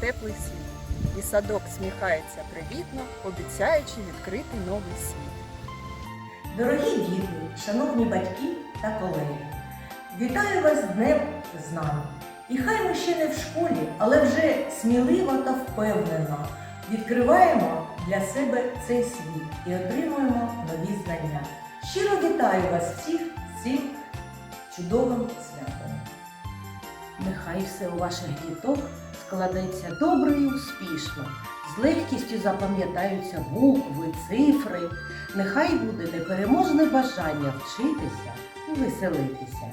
теплий світ. І садок сміхається привітно, обіцяючи відкрити новий світ. Дорогі діти, шановні батьки та колеги, вітаю вас днем з знань. І хай ми ще не в школі, але вже сміливо та впевнено відкриваємо для себе цей світ і отримуємо нові знання. Щиро вітаю вас всіх з цим чудовим святом. Нехай все у ваших діток складеться добре і успішно, з легкістю запам'ятаються букви, цифри. Нехай буде непереможне бажання вчитися і веселитися.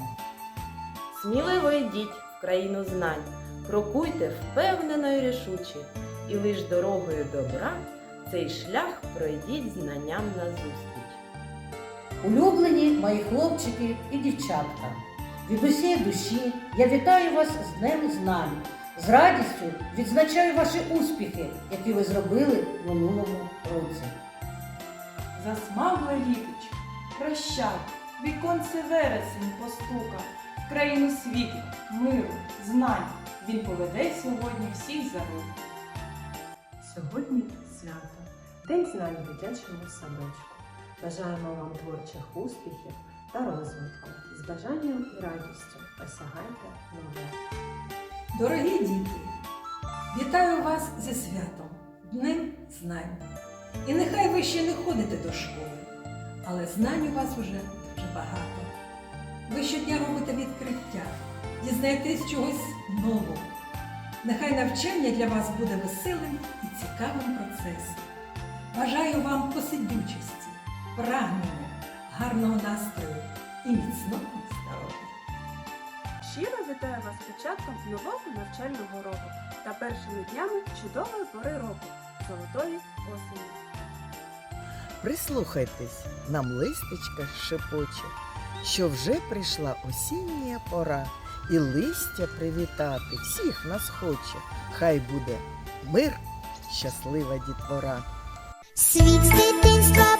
Сміливо йдіть в країну знань, крокуйте впевнено і рішуче, і лиш дорогою добра цей шлях пройдіть знанням назустріч. Улюблені мої хлопчики і дівчатка. Від усієї душі я вітаю вас з Днем знань. З радістю відзначаю ваші успіхи, які ви зробили в минулому році. Засмагла літочка, прощай, віконце вересень постука, в країну світу, миру, знань. Він поведе сьогодні всіх за руку. Сьогодні свято, День знань у дитячому садочку. Бажаємо вам творчих успіхів та розвитку. З бажанням і радістю осягайте нове. Дорогі діти, вітаю вас зі святом, Днем знань. І нехай ви ще не ходите до школи, але знань у вас вже дуже багато. Ви щодня робите відкриття, дізнаєтесь чогось нового. Нехай навчання для вас буде веселим і цікавим процесом. Бажаю вам посидючості, прагнення, гарного настрою і міцного здоров'я. Щиро вітаю вас з початком нового навчального року та першими днями чудової пори року золотої осені. Прислухайтесь, нам листечка шепоче, що вже прийшла осіння пора, і листя привітати всіх нас хоче. Хай буде мир, щаслива дітвора. Світ з дитинства.